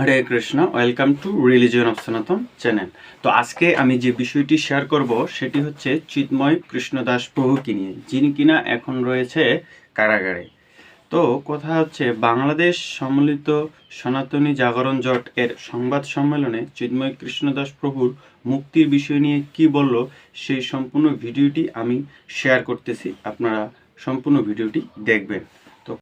Hare Krishna welcome to religion of Sanatan channel তো আজকে আমি যে বিষয়টি শেয়ার করব, সেটি হচ্ছে চিন্ময় কৃষ্ণদাস প্রভুকে নিয়ে, যিনি কিনা এখন রয়েছে কারাগারে। তো কথা হচ্ছে, বাংলাদেশ সম্মিলিত সনাতনী জাগরণ জট এর সংবাদ সম্মেলনে চিন্ময় কৃষ্ণদাস প্রভুর মুক্তির বিষয় নিয়ে কি বলল, সেই সম্পূর্ণ ভিডিওটি আমি শেয়ার করতেছি। আপনারা সম্পূর্ণ ভিডিওটি দেখবেন। তো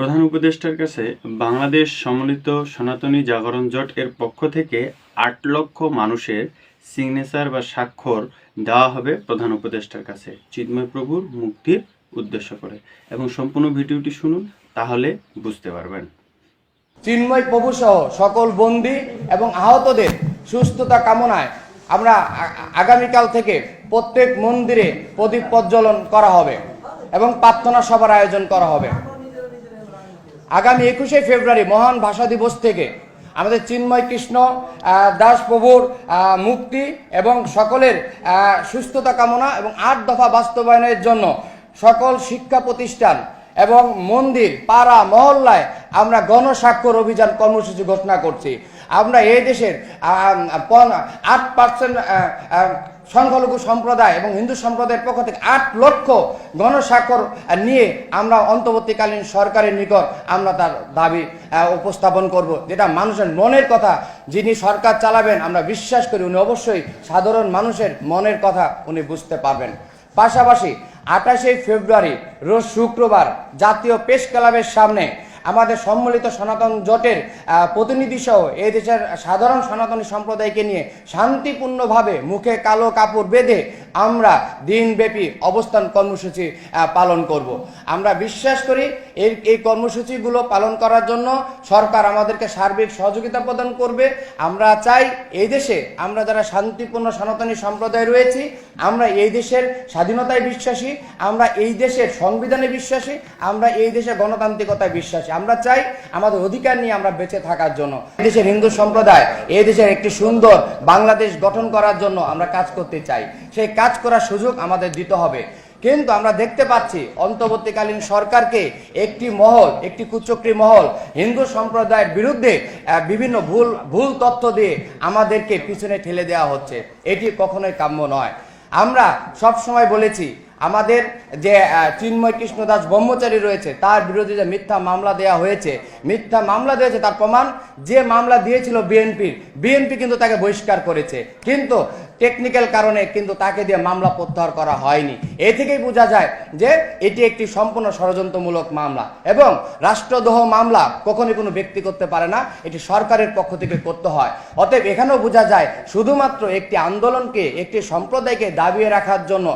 প্রধান উপদেষ্টার কাছে বাংলাদেশ সম্মিলিত সনাতনী জাগরণ জোট এর পক্ষ থেকে আট লক্ষ মানুষের সিগনেচার বা স্বাক্ষর দেওয়া হবে প্রধান উপদেষ্টার কাছে। চিন্ময় প্রভুর মুক্তির উদ্দেশ্য করে। এবং সম্পূর্ণ ভিডিওটি শুনুন, তাহলে বুঝতে পারবেন। চিন্ময় প্রভু সহ সকল বন্দী এবং আহতদের সুস্থতা কামনায় আমরা আগামীকাল থেকে প্রত্যেক মন্দিরে প্রদীপ প্রজ্বলন করা হবে এবং প্রার্থনা সভার আয়োজন করা হবে। আগামী একুশে ফেব্রুয়ারি মহান ভাষা দিবস থেকে আমাদের চিন্ময় কৃষ্ণ দাস প্রভুর মুক্তি এবং সকলের সুস্থতা কামনা এবং আট দফা বাস্তবায়নের জন্য সকল শিক্ষা প্রতিষ্ঠান এবং মন্দির, পাড়া, মহল্লায় আমরা গণস্বাক্ষর অভিযান কর্মসূচি ঘোষণা করছি। আমরা এই দেশের আট পার্সেন্ট সংখ্যালঘু সম্প্রদায় এবং হিন্দু সম্প্রদায়ের পক্ষ থেকে আট লক্ষ গণস্বাক্ষর নিয়ে আমরা অন্তর্বর্তীকালীন সরকারের নিকট আমরা তার দাবি উপস্থাপন করব। যেটা মানুষের মনের কথা, যিনি সরকার চালাবেন, আমরা বিশ্বাস করি উনি অবশ্যই সাধারণ মানুষের মনের কথা উনি বুঝতে পারবেন। পাশাপাশি আঠাশে ফেব্রুয়ারি, রোজ শুক্রবার জাতীয় প্রেস ক্লাবের সামনে আমাদের সম্মিলিত সনাতন জোটের প্রতিনিধিসহ প্রতিনিধি সহ এই দেশের সাধারণ সনাতনী সম্প্রদায়কে নিয়ে শান্তিপূর্ণভাবে মুখে কালো কাপড় বেঁধে আমরা দিনব্যাপী অবস্থান কর্মসূচি পালন করব। আমরা বিশ্বাস করি এই এই কর্মসূচিগুলো পালন করার জন্য সরকার আমাদেরকে সার্বিক সহযোগিতা প্রদান করবে। আমরা চাই এই দেশে আমরা যারা শান্তিপূর্ণ সনাতনী সম্প্রদায় রয়েছি, আমরা এই দেশের স্বাধীনতায় বিশ্বাসী, আমরা এই দেশের সংবিধানে বিশ্বাসী, আমরা এই দেশের গণতান্ত্রিকতায় বিশ্বাসী। আমরা চাই আমাদের অধিকার নিয়ে আমরা বেঁচে থাকার জন্য। দেশের হিন্দু সম্প্রদায়, এই দেশের একটি সুন্দর বাংলাদেশ গঠন করার জন্য আমরা কাজ করতে চাই। সেই কাজ করার সুযোগ আমাদের দিতে হবে। কিন্তু আমরা দেখতে পাচ্ছি অন্তর্বর্তীকালীন সরকারকে একটি মহল, একটি কুচক্রী মহল হিন্দু সম্প্রদায়ের বিরুদ্ধে বিভিন্ন ভুল ভুল তথ্য দিয়ে আমাদেরকে পিছনে ঠেলে দেওয়া হচ্ছে। এটি কখনোই কাম্য নয়। আমরা সব সময় বলেছি, আমাদের যে চিন্ময় কৃষ্ণ দাস ব্রহ্মচারী রয়েছে, তার বিরুদ্ধে যে মিথ্যা মামলা দেওয়া হয়েছে, মিথ্যা মামলা দিয়েছে তার প্রমাণ যে মামলা দিয়েছিল বিএনপির বিএনপি কিন্তু তাকে বহিষ্কার করেছে। কিন্তু টেকনিক্যাল কারণে কিন্তু তাকে দিয়ে মামলা প্রত্যাহার করা হয়নি। এ থেকেই বোঝা যায় যে এটি একটি সম্পূর্ণ ষড়যন্ত্রমূলক মামলা এবং রাষ্ট্রদ্রোহ মামলা কখনই কোনো ব্যক্তি করতে পারে না, এটি সরকারের পক্ষ থেকে করতে হয়। অতএব এখানেও বোঝা যায় শুধুমাত্র একটি আন্দোলনকে, একটি সম্প্রদায়কে দাবিয়ে রাখার জন্য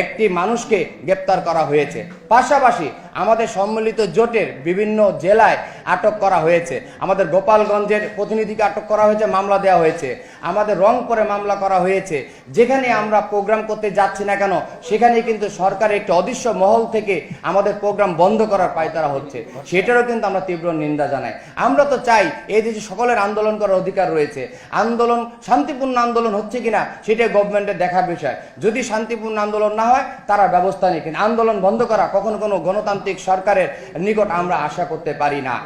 একটি মানুষকে গ্রেপ্তার করা হয়েছে। পাশাপাশি আমাদের সম্মিলিত জোটের বিভিন্ন জেলায় আটক করা হয়েছে। আমাদের গোপালগঞ্জের প্রতিনিধিকে আটক করা হয়েছে, মামলা দেওয়া হয়েছে। আমাদের রংপুরে মামলা করা হয়েছে। যেখানে আমরা প্রোগ্রাম করতে যাচ্ছি না কেন, সেখানে কিন্তু সরকারের একটি অদৃশ্য মহল থেকে আমাদের প্রোগ্রাম বন্ধ করার পায়তারা হচ্ছে। সেটারও কিন্তু আমরা তীব্র নিন্দা জানাই। আমরা তো চাই এই দেশে সকলের আন্দোলন করার অধিকার রয়েছে। আন্দোলন, শান্তিপূর্ণ আন্দোলন হচ্ছে কিনা সেটা গভর্নমেন্টের দেখার বিষয়। যদি শান্তিপূর্ণ আন্দোলন না হয়, তারা ব্যবস্থা নেই কিন্তু আন্দোলন বন্ধ করা কখনো কোনো গণতান্ত্রিক সরকারের নিকট আমরা আশা করতে পারি না।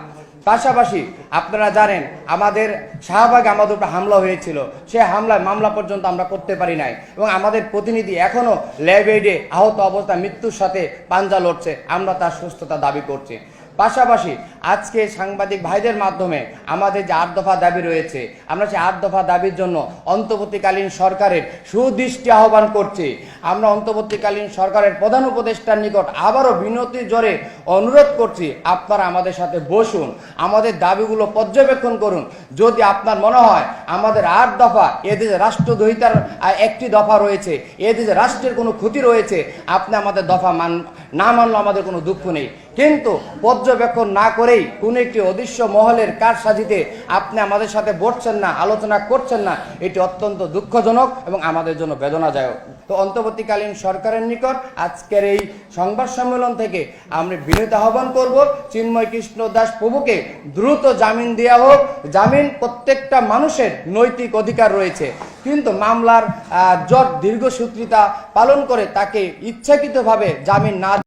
পাশাপাশি আপনারা জানেন, আমাদের শাহবাগে আমাদের উপর হামলা হয়েছিল। সে হামলায় মামলা পর্যন্ত আমরা করতে পারি নাই এবং আমাদের প্রতিনিধি এখনও ল্যাবেডে আহত অবস্থায় মৃত্যুর সাথে পাঞ্জা লড়ছে। আমরা তার সুস্থতা দাবি করছি। পাশাপাশি আজকে সাংবাদিক ভাইদের মাধ্যমে আমাদের যে আট দফা দাবি রয়েছে, আমরা সেই আট দফা দাবির জন্য অন্তর্বর্তীকালীন সরকারের সুদৃষ্টি আহ্বান করছি। আমরা অন্তর্বর্তীকালীন সরকারের প্রধান উপদেষ্টার নিকট আবারও বিনতি জোরে অনুরোধ করছি, আপনারা আমাদের সাথে বসুন, আমাদের দাবিগুলো পর্যবেক্ষণ করুন। যদি আপনার মনে হয় আমাদের আট দফা এদেশে রাষ্ট্রদ্রোহিতার একটি দফা রয়েছে, এদেশে রাষ্ট্রের কোনো ক্ষতি রয়েছে, আপনি আমাদের দফা মান, না মানলে আমাদের কোনো দুঃখ নেই। কিন্তু পর্যবেক্ষণ না করেই কোন একটি অদৃশ্য মহলের কার সাজিতে আপনি আমাদের সাথে বসছেন না, আলোচনা করছেন না, এটি অত্যন্ত দুঃখজনক এবং আমাদের জন্য বেদনাদায়ক। তো অন্তর্বর্তীকালীন সরকারের নিকট আজকের এই সংবাদ সম্মেলন থেকে আমরা বিনীত আহ্বান করব, চিন্ময় কৃষ্ণ দাস প্রভুকে দ্রুত জামিন দেওয়া হোক। জামিন প্রত্যেকটা মানুষের নৈতিক অধিকার রয়েছে, কিন্তু মামলার জট দীর্ঘসূত্রিতা পালন করে তাকে ইচ্ছাকৃতভাবে জামিন না